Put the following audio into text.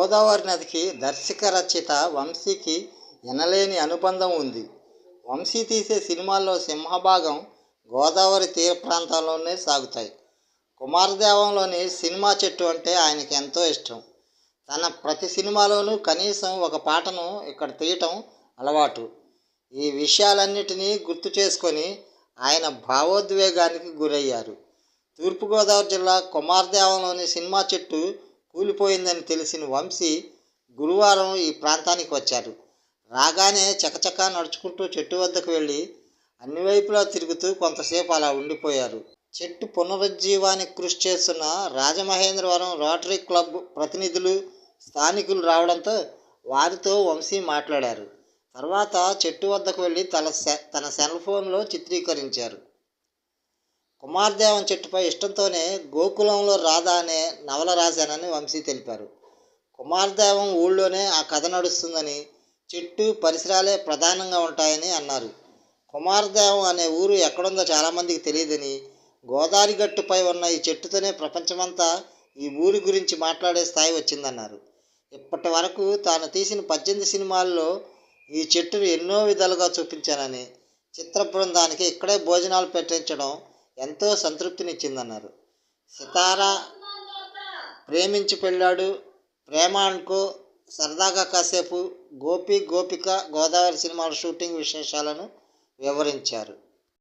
గోదావరి నదికి దర్శక రచయిత వంశీకి ఎనలేని అనుబంధం ఉంది. వంశీ తీసే సినిమాల్లో సింహభాగం గోదావరి తీర ప్రాంతంలోనే సాగుతాయి. కుమారదేవంలోని సినిమా చెట్టు అంటే ఆయనకి ఎంతో ఇష్టం. తన ప్రతి సినిమాలోనూ కనీసం ఒక పాటను ఇక్కడ తీయటం అలవాటు. ఈ విషయాలన్నిటినీ గుర్తు చేసుకొని ఆయన భావోద్వేగానికి గురయ్యారు. తూర్పుగోదావరి జిల్లా కుమారదేవంలోని సినిమా చెట్టు కూలిపోయిందని తెలిసిన వంశీ గురువారం ఈ ప్రాంతానికి వచ్చారు రాగానే చకచకా నడుచుకుంటూ చెట్టు వద్దకు వెళ్ళి అన్ని వైపులా తిరుగుతూ కొంతసేపు అలా ఉండిపోయారు చెట్టు పునరుజ్జీవానికి కృషి చేస్తున్న రాజమహేంద్రవరం రోటరీ క్లబ్ ప్రతినిధులు స్థానికులు రావడంతో వారితో వంశీ మాట్లాడారు. తర్వాత చెట్టు వద్దకు వెళ్ళి తన సె- తన సెల్ ఫోన్లో చిత్రీకరించారు. కుమార్దేవం చెట్టుపై ఇష్టంతోనే గోకులంలో రాధా అనే నవల రాశానని వంశీ తెలిపారు. కుమారదేవం ఊళ్ళోనే ఆ కథ నడుస్తుందని చెట్టు పరిసరాలే ప్రధానంగా ఉంటాయని అన్నారు. కుమారదేవం అనే ఊరు ఎక్కడుందో చాలామందికి తెలియదని గోదావరి గట్టుపై ఉన్న ఈ చెట్టుతోనే ప్రపంచమంతా ఈ ఊరి గురించి మాట్లాడే స్థాయి వచ్చిందన్నారు. ఇప్పటి వరకు తాను తీసిన పద్దెనిమిది సినిమాల్లో ఈ చెట్టును ఎన్నో విధాలుగా చూపించానని చిత్ర బృందానికి ఇక్కడే భోజనాలు పెట్టించడం ఎంతో సంతృప్తినిచ్చిందన్నారు. సితారా ప్రేమించి పెళ్ళాడు ప్రేమ అనుకో సరదాగా కాసేపు గోపి గోపిక గోదావరి సినిమాల షూటింగ్ విశేషాలను వివరించారు.